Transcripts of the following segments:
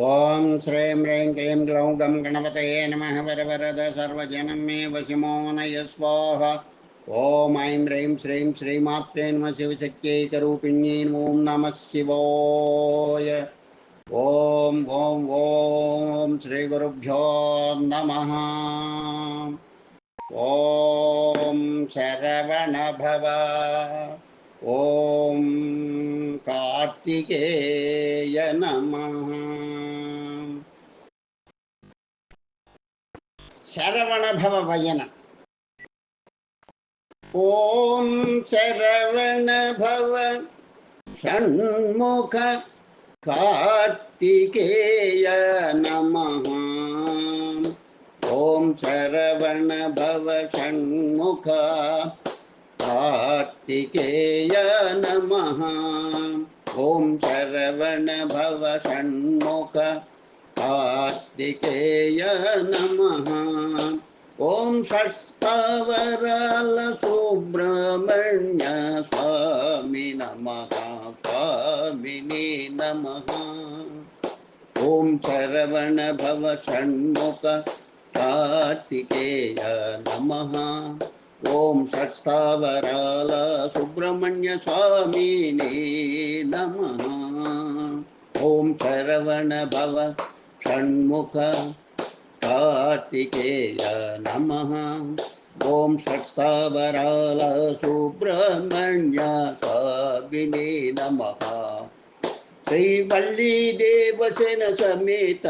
ॐ श्रीं ह्रीं क्लीं ग्लौं गं गणपतये नमः वरवरद सर्वजनं मे वशिमोनय स्वाहा। ॐ ऐं ह्रीं श्रीं श्रीमात्रे नमः शिवशक्त्यैकरूपिण्यै ॐ नमः शिवाय। ॐ ॐ ॐ श्रीगुरुभ्यो नमः। ॐ शरवणभव ॐ कार्तिकेय नमः। शरवणभववयन ॐ शरवणभव षण्मुख कार्तिकेय नमः। ॐ शरवणभव षण्मुख कार्तिकेय नमः। ॐ शरवणभव षण्मुख कार्तिकेय नमः ॐ षट्स्थावराल सुब्रह्मण्य स्वामी नमः स्वामिने नमः। ॐ शरवणभव षण्मुख कार्तिकेय नमः ॐ षट्स्थावराल सुब्रह्मण्य स्वामिने नमः। ॐ शरवणभव षण्मुख कार्तिकेय नमः। ॐ षट्स्थावराल सुब्रह्मण्य स्वामिने नमः। श्रीवल्लीदेवसेन समेत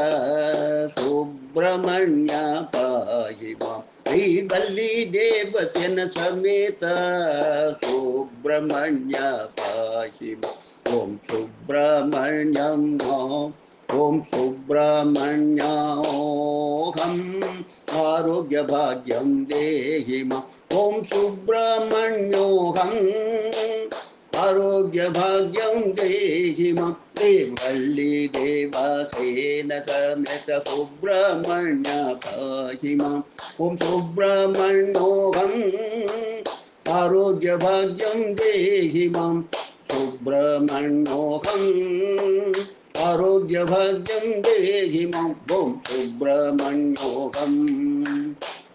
सुब्रह्मण्य पाहि माँ श्रीवल्लीदेवसेन समेत सुब्रह्मण्य पाहि माम् ॐ सुब्रह्मण्यं ॐ सुब्रह्मण्याहम् आरोग्यभाग्यं देहि मा। ॐ सुब्रह्मण्योऽहम् आरोग्यभाग्यं देहि माँ। देवल्ली देवासेन समेत सुब्रह्मण्य पाहि माम् ॐ सुब्रह्मण्योऽहम् आरोग्यभाग्यं देहि सुब्रह्मण्योऽहम् आरोग्यभाग्यं देहि माँ ॐ सुब्रह्मण्योऽहम्।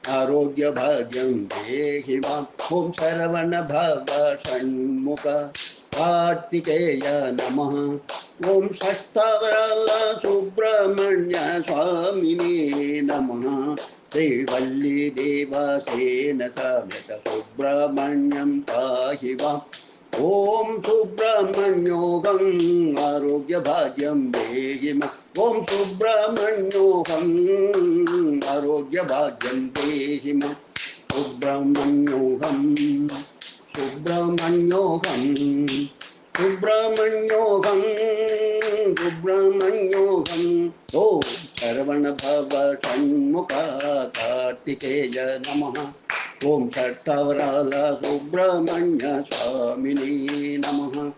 आरोग्यभाग्यं देहि माँ ॐ शरवणभव षण्मुख कार्तिकेय नमः। ॐ षष्ठावराल सुब्रह्मण्य स्वामिने नमः। श्रीवल्लीदेवसेन समेत सुब्रह्मण्यं पाहि माम् ॐ सुब्रह्मण्योऽहम् आरोग्यभाग्यं देहि मा। ॐ सुब्रह्मण्योऽहम् आरोग्यभाग्यं देहि मा। सुब्रह्मण्योऽहम् सुब्रह्मण्योऽहम् सुब्रह्मण्योऽहम् सुब्रह्मण्योऽहम् ॐ शरवणभव षण्मुख कार्तिकेय नमः। ॐ षट्टवराल सुब्रह्मण्य नमः।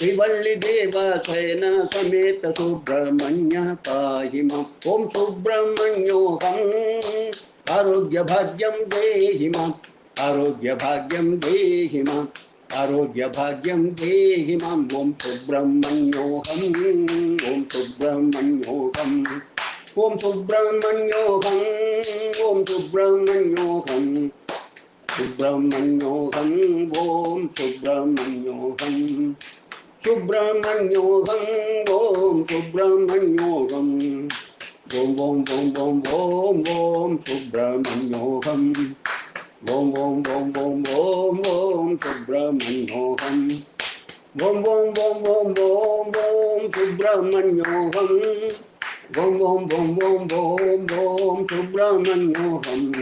श्रीवल्लिदेवसेन समेत सुब्रह्मण्य पाहि माम्। ॐ सुब्रह्मण्योऽहम् आरोग्यभाग्यं देहि माम्। आरोग्यभाग्यं देहि माम्। आरोग्यभाग्यं देहि माम्। ॐ सुब्रह्मण्योऽहम् ॐ सुब्रह्मण्योऽहम् ॐ सुब्रह्मण्योऽहम् ॐ सुब्रह्मण्योऽहम् सुब्रह्मण्योऽहम् ॐ सुब्रह्मण्योऽहम् सुब्रह्मण्योऽहम् ॐ सुब्रह्मण्योऽहम् ॐ ॐ ॐ ॐ ॐ ॐ सुब्रह्मण्योऽहम् ॐ ॐ ॐ ॐ ॐ ॐ सुब्रह्मण्योऽहम् ॐ ॐ ॐ ॐ ॐ ॐ सुब्रह्मण्योऽहम् ॐ ॐ ॐ ॐ ॐ ॐ सुब्रह्मण्योऽहम्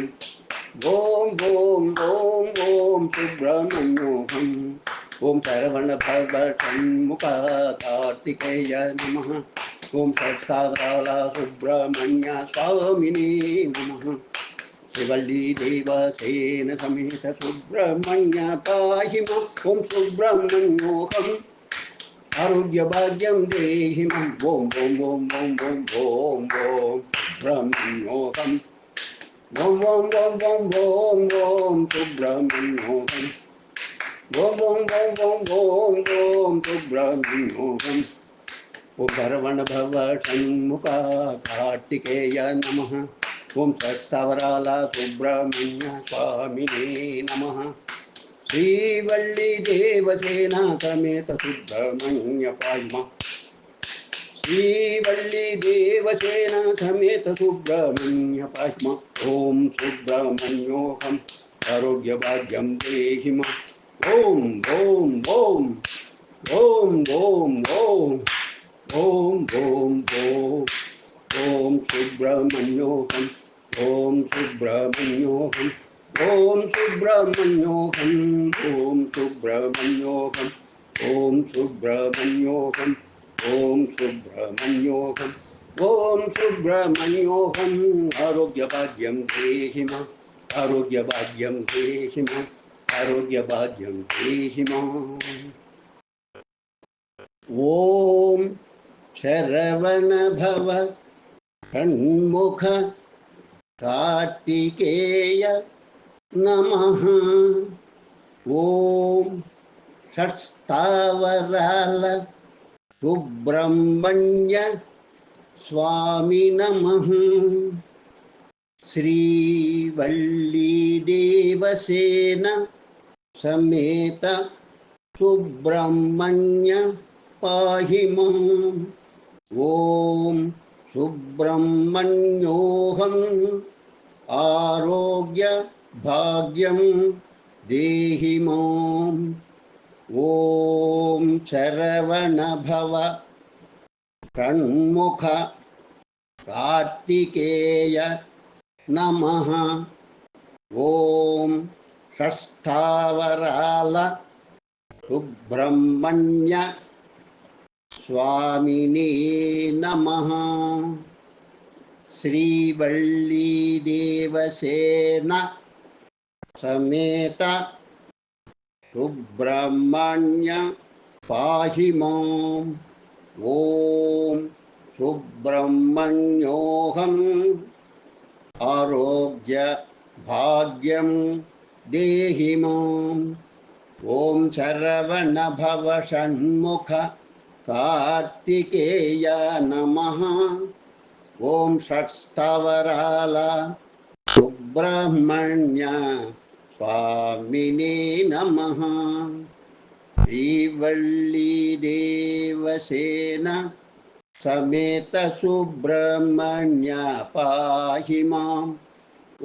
ॐ ॐ ॐ ॐ सुब्रह्मण्योऽहम् ॐ शरवणभव षण्मुख कार्तिकेय नमः ॐ षट्सावराल सुब्रह्मण्य स्वामिने नमः शिवल्लीदेवसेन समेत सुब्रह्मण्य पाहि मा ॐ आरोग्य भाग्यम देहि मम ओम ओम ओम ओम ओम ओम ओम ब्रह्मोहम ओम ओम ओम ओम ओम ओम तु ब्रह्मोहम ओम ओम ओम ओम ओम ओम तु ब्रह्मणोहम उपरवण भव षण्मुखा कार्तिकेय नमः ओम सत्सवराला सुब्रह्मण्य स्वामिने नमः श्रीवल्ली देवसेना समेत सुब्रह्मण्य पायमा श्रीवल्ली देवसेना समेत सुब्रह्मण्य पायमा ओम सुब्रह्मण्योऽहम् आरोग्यभाग्यं देहि मा। ॐ ॐ ॐ ॐ ॐ ॐ ॐ ॐ ॐ ॐ सुब्रह्मण्योऽहम्। ॐ सुब्रह्मण्योऽहम्। ॐ सुब्रह्मण्योऽहम् ॐ सुब्रह्मण्योऽहम् ॐ सुब्रह्मण्योऽहम् ॐ सुब्रह्मण्योऽहम् ॐ सुब्रह्मण्योऽहम्। आरोग्यभाग्यं देहि मा आरोग्यभाग्यं देहि मा आरोग्यभाग्यं देहि मा ॐ शरवण भव, षण्मुख, कार्तिकेय नमः। ॐ षट्स्थावराल सुब्रह्मण्य स्वामी नमः। श्रीवल्लीदेवसेन समेत सुब्रह्मण्य पाहि माम्। ॐ सुब्रह्मण्योऽहम् आरोग्य भाग्यं देहि माम्। ॐ शरवण भव षण्मुख कार्तिकेय नमः। ॐ षष्ठावराल सुब्रह्मण्य स्वामिने नमः। श्रीवल्लीदेवसेन समेत सुब्रह्मण्य पाहि माम्। ॐ सुब्रह्मण्योऽहम् आरोग्य भाग्यं देहि माम्। ॐ शरवण भव षण्मुख कार्तिकेय नमः। ॐ षट्स्थवराल सुब्रह्मण्य स्वामिने नमः। श्रीवल्लीदेवसेन समेत सुब्रह्मण्य पाहि माम्।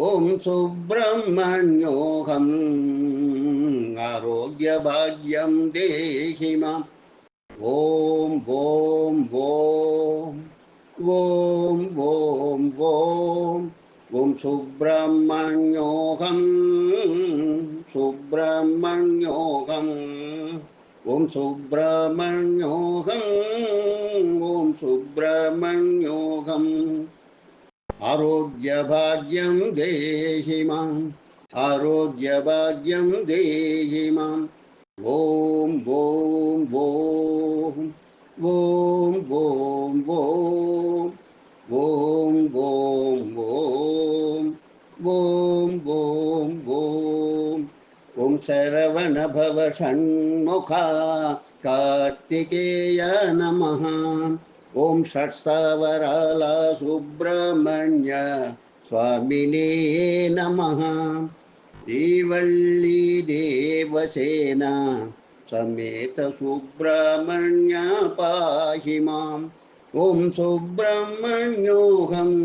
ॐ सुब्रह्मण्योऽहम् आरोग्यभाग्यं देहि माम्। ॐ ॐ ॐ ॐ ॐ ॐ। ॐ सुब्रह्मण्योऽहम् सुब्रह्मण्योऽहम्, ॐ सुब्रह्मण्योऽहम् ॐ सुब्रह्मण्योऽहम्। आरोग्यभाग्यं देहि माम्, आरोग्यभाग्यं देहि माम्। ॐ ॐ ॐ ॐ ॐ ॐ ॐ ॐ ॐ ॐ ॐ शरवण भव षण्मुखा कार्तिकेय नमः ॐ षट्स्थावराला सुब्रह्मण्य स्वामिने नमः। श्रीवल्लीदेवसेन समेत सुब्रह्मण्य पाहि माम्। ॐ सुब्रह्मण्योऽहम्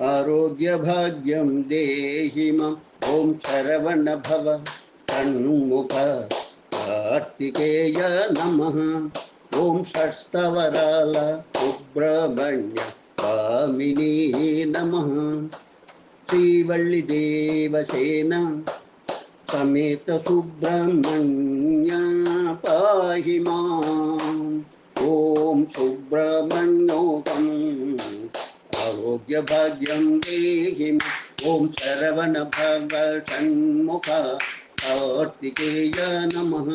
आरोग्यभाग्यं देहि माम्। ॐ शरवण भव षण्मुख कार्तिकेय नमः ॐ षष्ठवराल सुब्रह्मण्य स्वामिने नमः। श्रीवल्लिदेवसेन समेत सुब्रह्मण्य पाहि माम्। ॐ सुब्रह्मण्योकम् आरोग्यभाग्यं देहि। ॐ शरवण भव षण्मुख कार्तिकेय नमः।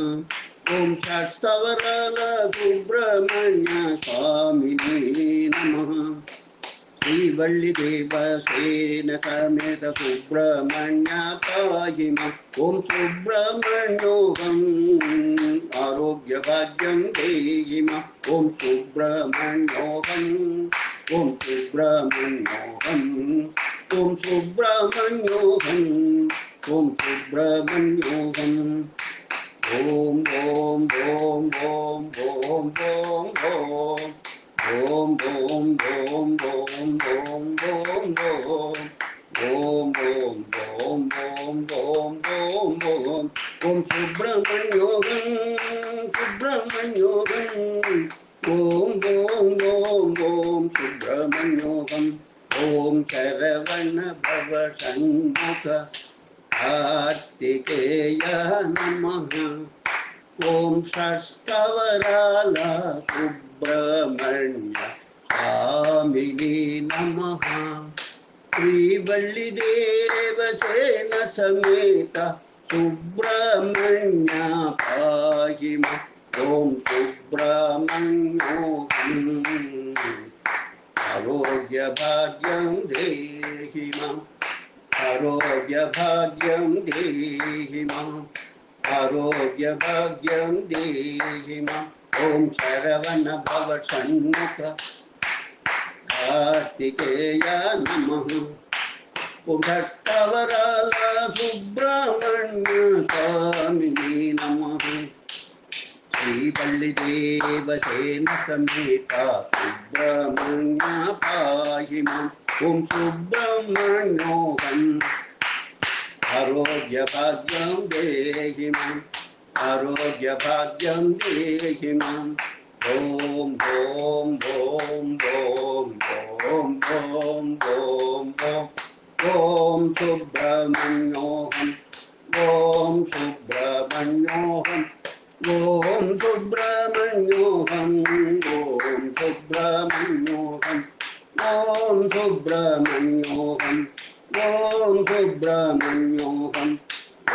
ॐ षष्ठवरल सुब्रह्मण्य स्वामिने नमः। श्रीवल्लिदेवसेन समेत सुब्रह्मण्य पाहि माम् ॐ सुब्रह्मण्योऽहम् आरोग्यभाग्यं देहि माम् ॐ सुब्रह्मण्योऽहम् ॐ सुब्रह्मण्योऽहम् ॐ सुब्रह्मण्योऽहम्। ॐ सुब्रह्मण्योऽहम् ॐ ॐ ॐ ॐ ॐ ॐ ॐ ॐ ॐ ॐ ॐ ॐ ॐ ॐ ॐ ॐ ॐ ॐ ॐ ॐ ॐ ॐ ॐ सुब्रह्मण्योगं सुब्रह्मण्योगं ॐ ॐ ॐ ॐ सुब्रह्मण्योगं ॐ शरवण भव षण्मुख कार्तिकेय नमः ॐ षष्टवराला सुब्रह्मण्य स्वामिने नमः। श्रीवल्लिदेवसेन समेत सुब्रह्मण्य पाहि ॐ सुब्रह्मण्योऽहम्। आरोग्यभाग्यं देहि माम्। आरोग्यभाग्यं देहि माम् आरोग्यभाग्यं देहि माम् ॐ शरवण भव षण्मुख। कार्तिकेय नमः। पुषट्टवराल सुब्रह्मण्य नमः। समेता सुब्रह्मण्य पाहि ॐ सुब्रह्मण्योऽहम् आरोग्यभाग्यं देहि माम् आरोग्यभाग्यं देहि माम् ॐ ॐ ॐ ॐ ॐ ॐ ॐ ॐ ॐ सुब्रह्मण्योऽहम् ॐ सुब्रह्मण्योऽहम् ॐ सुब्रह्मण्योऽहम् ॐ सुब्रह्मण्योऽहम् ॐ सुब्रह्मण्योऽहम् ॐ सुब्रह्मण्योऽहम्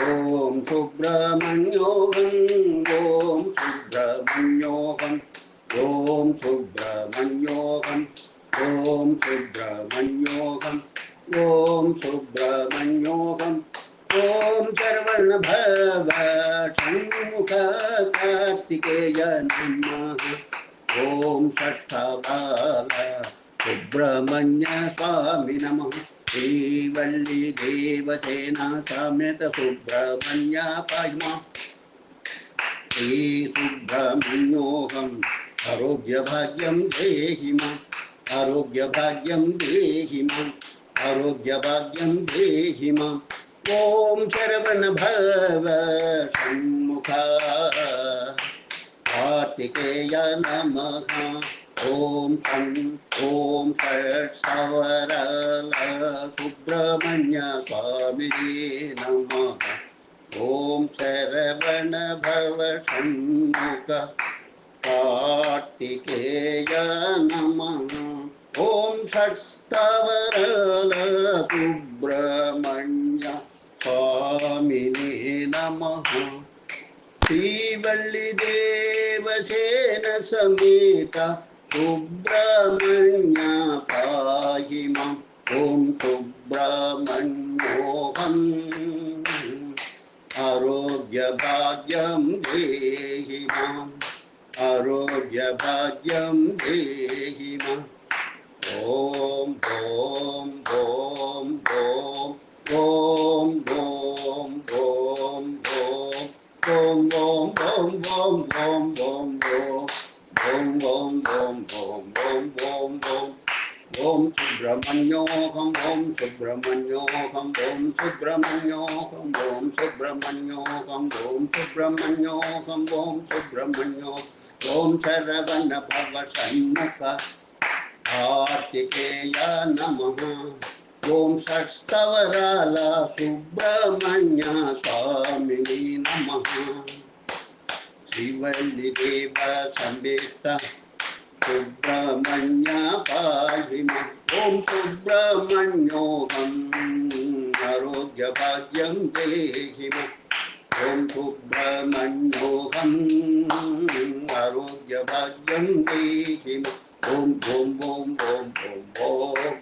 ॐ सुब्रह्मण्योऽहम् ॐ सुब्रह्मण्योऽहम् ॐ सुब्रह्मण्योऽहम् ॐ सुब्रह्मण्योऽहम् ॐ सुब्रह्मण्योऽहम् ॐ शरवणभव षण्मुख कार्तिकेय नमः ॐ षट्टबाल सुब्रह्मण्यस्वामि नमः श्रीवल्लीदेवसेना साम्यत सुब्रह्मण्यापाय श्रीसुब्रह्मण्योऽहम् आरोग्यभाग्यं देहि मा आरोग्यभाग्यं देहि मा आरोग्यभाग्यं देहि मा ॐ शरवणभव षण्मुखा, कार्तिकेय नमः। ॐ षण् ॐ षट्सवरल सुब्रह्मण्य स्वामिने नमः। ॐ शरवण भव षण्मुख कार्तिकेय नमः। ॐ षट्स्तवरल सुब्रह्मण्य स्वामिने नमः। श्रीवल्लिदेवसेन समेत சுப்பிரமணியா பாயிமாம் ஓம் சுப்பிரமணியோகம் ஆரோக்கிய பாக்யம் தேகிமாம் ஆரோக்கிய பாக்யம் தேகிமாம் ஓம் ஓம் सुब्रह्मण्योऽहम् ॐ सुब्रह्मण्योऽहम् ॐ सुब्रह्मण्योऽहम् ॐ सुब्रह्मण्योऽहम् ॐ सुब्रह्मण्योऽहम् ॐ सुब्रह्मण्यो ॐ शरवण भव षण्मुख कार्तिकेय नमः ॐ षष्टवराल सुब्रह्मण्य स्वामिने नमः श्रीवल्लिदेव समेत सुब्रह्मण्य पाहि माम् ॐ सुब्रह्मण्योऽहम् आरोग्यभाग्यं देहि मे ॐ सुब्रह्मण्योऽहम् आरोग्यभाग्यं देहि मे ॐ ॐ ॐ ॐ ॐ ॐ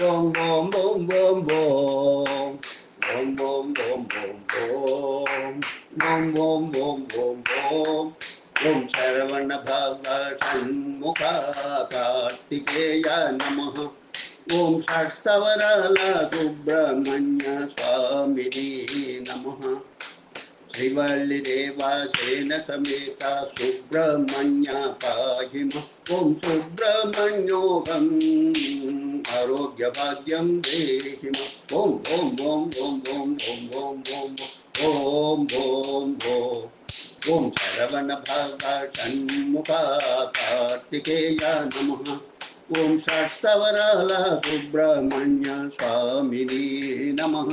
bom bom bom bom bom bom bom bom bom bom bom bom bom bom bom ॐ शरवणभवन्मुखा कार्तिकेय नमः ॐ षट्स्तवरलसुब्रह्मण्यस्वामिने नमः श्रीवल्लिदेवासेन समेता सुब्रह्मण्य पाहिमः ॐ सुब्रह्मण्योऽहम् आरोग्यभाग्यं देहिमः ॐ ॐ ॐ ॐ ॐ ॐ ॐ ॐ ॐ ॐ ॐ ॐ शरवणभवन्मुखा कार्तिकेया नमः ॐ षट्सवरलसुब्रह्मण्यस्वामिने नमः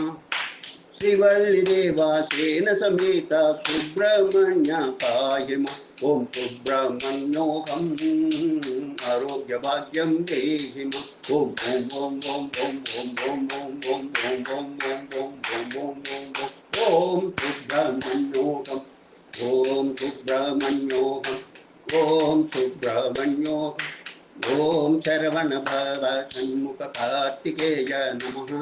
श्रीवल्लिदेवासेन समेता सुब्रह्मण्यकायम ॐ सुब्रह्मण्योऽहम् आरोग्यभाग्यं ओम ॐ ॐ ॐ ॐ ॐ ॐ ॐ ॐ ॐ ॐ ॐ ॐ ॐ ॐ ॐ ॐ ॐ ॐ सुब्रह्मण्य सुब्रह्मण्यो ॐ सुब्रह्मण्यो ॐ शरवणभव सन्मुखकार्तिकेय नमः।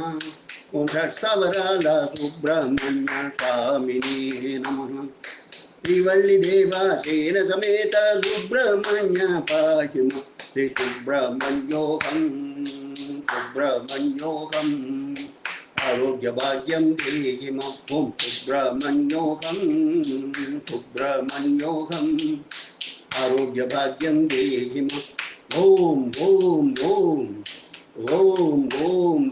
ॐ षट्सवराल सुब्रह्मण्य स्वामिने नमः। श्रीवल्लिदेवासेन समेत सुब्रह्मण्य पाहिम श्रीसुब्रह्मण्योऽहं सुब्रह्मण्योऽहम्। आरोग्यभाग्यं ॐ सुब्रह्मण्योऽहं सुब्रह्मण्योऽहम् आरोग्यभाग्यं देहिम ॐ ॐ ॐ ॐ ॐ ॐ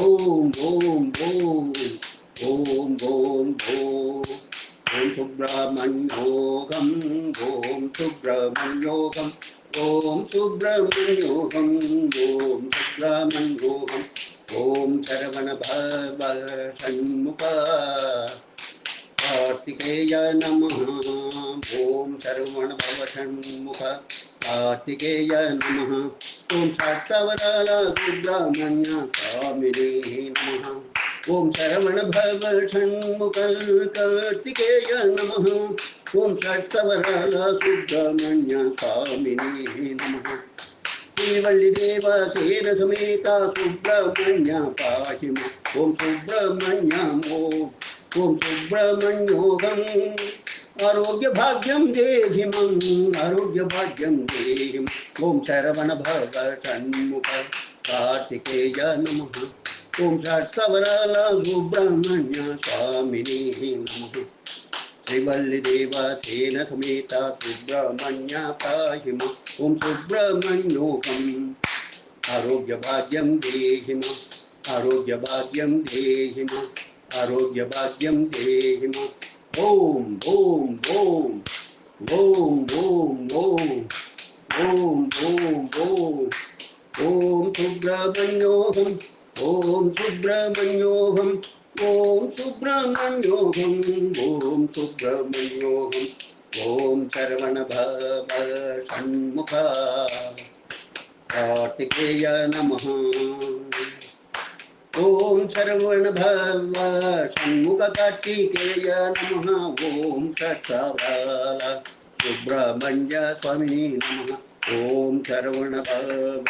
ॐ ॐ ॐ ॐ ॐ ॐ ॐ सुब्रह्मण्योऽहं ॐ सुब्रह्मण्योऽहं ॐ सुब्रह्मण्योऽहं ॐ सुब्रह्मण्योऽहम् ॐ शरवणभव षण्मुखा कार्तिकेय नमः। ॐ शरवणभव षण्मुख कार्तिकेय नमः। ओम षट्टवराल सुब्रह्मण्य स्वामिने नमः। ॐ शरवणभव षण्मुख कार्तिकेय नमः। ओम षट्टवराल सुब्रह्मण्य स्वामिने नमः। वल्लिदेव समेता सुब्रह्मण्य पाशि ओम सुब्रह्मण्यम ओम सुब्रह्मण्योगम। आरोग्य भाग्यम देहिम आरोग्य भाग्यम देहिम ओम शरवण भग सन्मुख कार्तिकेय नम। ओम सत्सवरल सुब्रह्मण्य स्वामिनी नमः। ತ್ರಿವಲ್ಲಿದೇವ ತೇನ ಸಮೇತ ಸುಬ್ರಹ್ಮಣ್ಯ ಪಾಹಿಮ ಓಂ ಸುಬ್ರಹ್ಮಣ್ಯೋಕಂ ಆರೋಗ್ಯ ಭಾಗ್ಯಂ ದೇಹಿಮ ಆರೋಗ್ಯ ಭಾಗ್ಯಂ ದೇಹಿಮ ಆರೋಗ್ಯ ಭಾಗ್ಯಂ ದೇಹಿಮ ಓಂ ಓಂ ಓಂ ಓಂ ಓಂ ಓಂ ಓಂ ಓಂ ಓಂ ಓಂ ಸುಬ್ರಹ್ಮಣ್ಯೋಹಂ ಓಂ ಸುಬ್ರಹ್ಮಣ್ಯೋಹಂ ओम ॐ सुब्रह्मण्योऽहं ॐ ओम ॐ शरवणभव षण्मुखा ओम नमः। ॐ शरवणभव षण्मुखकार्तिकेय नमः। ॐ षट्सवाल सुब्रह्मण्य स्वामिनी नमः। ॐ शरवणभव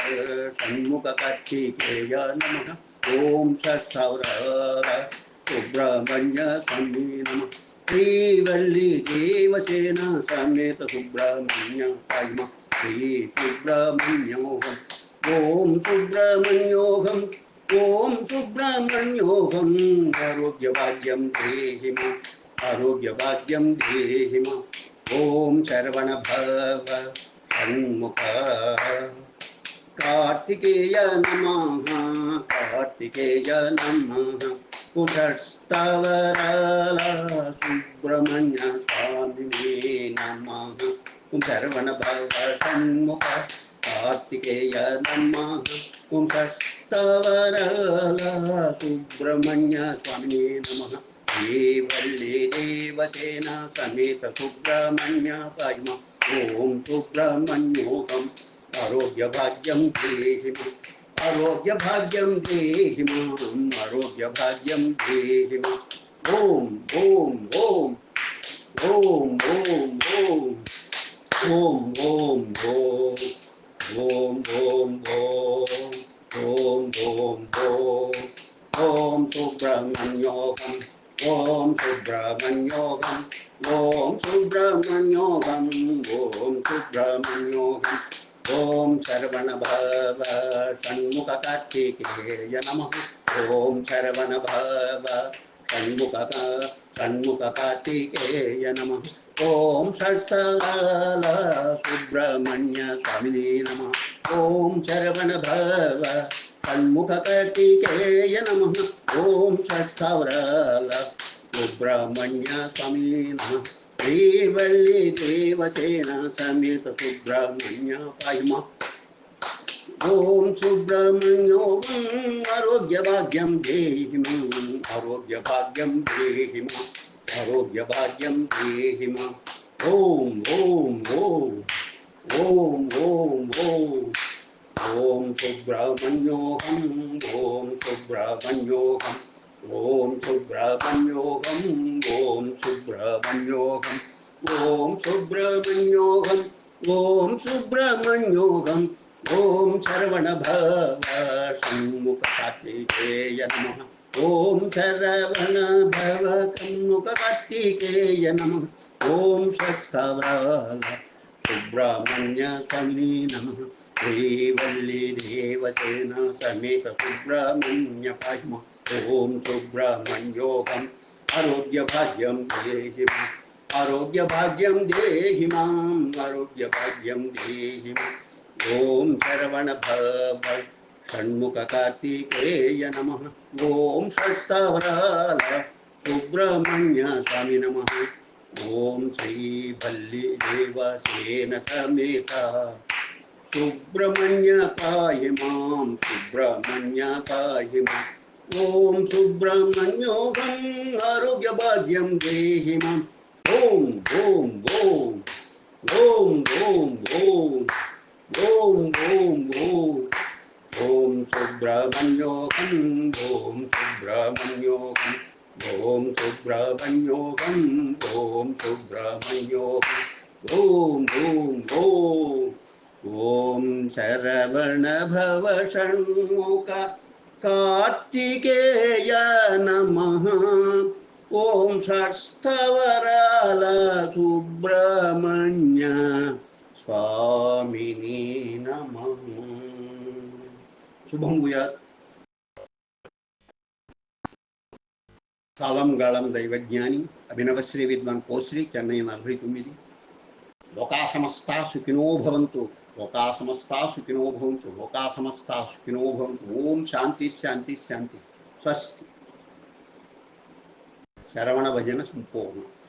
षण्मुखकार्तिकेय नमः। ॐ सत्सौरहर सुब्रह्मण्य स्वामी नमः। श्रीवल्ली देवसेन समेत सुब्रह्मण्य स्वामि श्री सुब्रह्मण्योऽहम्। ॐ सुब्रह्मण्योऽहम्। ॐ सुब्रह्मण्योऽहम्। आरोग्यभाग्यं देहि मा। आरोग्यभाग्यं देहि मा। ॐ शरवणभव। सन्मुख। कार्तिकेय नमः। कार्तिकेय नमः। कुटस्थवरलसुब्रह्मण्य स्वामिने नमः। कुम्भर्वणभवसन्मुख कार्तिकेय नमः। कुम्भस्थवरलसुब्रह्मण्य स्वामिने नमः। देवल्ले देवसेना समेत सुब्रह्मण्य पद्म ॐ सुब्रह्मण्योऽहम् ஆரோக்கிய பாக்யம் தேஹி ஆரோக்கிய பாக்யம் தேஹி மாம் ஆரோக்கிய பாக்யம் தேஹி மாம் ஓம் ஓம் ஓம் ஓம் ஓம் ஓம் ஓம் ஓம் ஓம் ஓம் ஓம் ஓம் ஓம் ஓம் ஓம் ஓம் சுப்பிரமணியோகம் ஓம் சுப்பிரமணியோகம் ஓம் சுப்பிரமணியோகம் ஓம் சுப்பிரமணியோகம் ओम शरवण भव शरवणभव षण्मुखकार्तिकेय नमः ॐ शरवणभव षण्मुखका कार्तिकेय नमः, ॐ सुब्रह्मण्य सुब्रह्मण्यस्वामिने नमः, ॐ शरवणभव षण्मुखकार्तिकेय नमः ॐ सुब्रह्मण्य स्वामी नमः శ్రీవల్లి దేవసేన సమేత సుబ్రహ్మణ్య పాయిమ ఓం సుబ్రహ్మణ్యో ఆరోగ్య భాగ్యం దేహిమ ఆరోగ్య భాగ్యం దేహిమ ఆరోగ్య భాగ్యం దేహిమ ఓం ఓం ఓం ఓం ఓం ఓం ఓం సుబ్రహ్మణ్యోహం ఓం సుబ్రహ్మణ్యోహం ॐ सुब्रह्मण्योऽहम् ॐ सुब्रह्मण्योऽहम् ॐ सुब्रह्मण्योऽहम् ॐ सुब्रह्मण्योऽहम् ॐ शरवणभव सन्मुखकार्तिकेय नमः ॐ शरवणभव सन्मुखकार्तिकेय नमः ॐ षष्ठवराल सुब्रह्मण्य नमः, श्रीवल्लीदेवसेना समेत सुब्रह्मण्य ओम सुब्रह्मण्योगम आरोग्य भाग्यम देहि आरोग्य भाग्यम देहि माम आरोग्य भाग्यम देहि ओम शरवण भव षण्मुख कार्तिकेय नमः। ओम स्वस्तवराल सुब्रह्मण्य स्वामी नमः। ओम श्री भल्ली देवसेन समेता। सुब्रह्मण्य पाहि माँ सुब्रह्मण्य पाहि माम। ॐ सुब्रह्मण्योऽहम् आरोग्यभाग्यं देहि माम् ॐ ॐ ॐ ॐ ॐ ॐ ॐ ॐ ॐ। ॐ सुब्रह्मण्योऽहम् ॐ सुब्रह्मण्योऽहम् ॐ सुब्रह्मण्योऽहम् ॐ सुब्रह्मण्योऽहम् ॐ ॐ ॐ। ॐ शरवणभव षण्मुखा। कार्तिकेय नमः ॐ षष्ठवराल सुब्रह्मण्य स्वामिनि नमः। शुभं भूयात्। सालं दैवज्ञानी, अभिनवश्री विद्वान् चेन्नई चेन्नै तुम्हें लोका लोकाः समस्ताः सुखिनो भवन्तु। లోకా సమస్తా సుఖినో భవంతు లోకా సమస్తా సుఖినో భవంతు. ఓం శాంతి శాంతి శాంతి. స్వస్తి. శరవణ భజన సంపూర్ణం.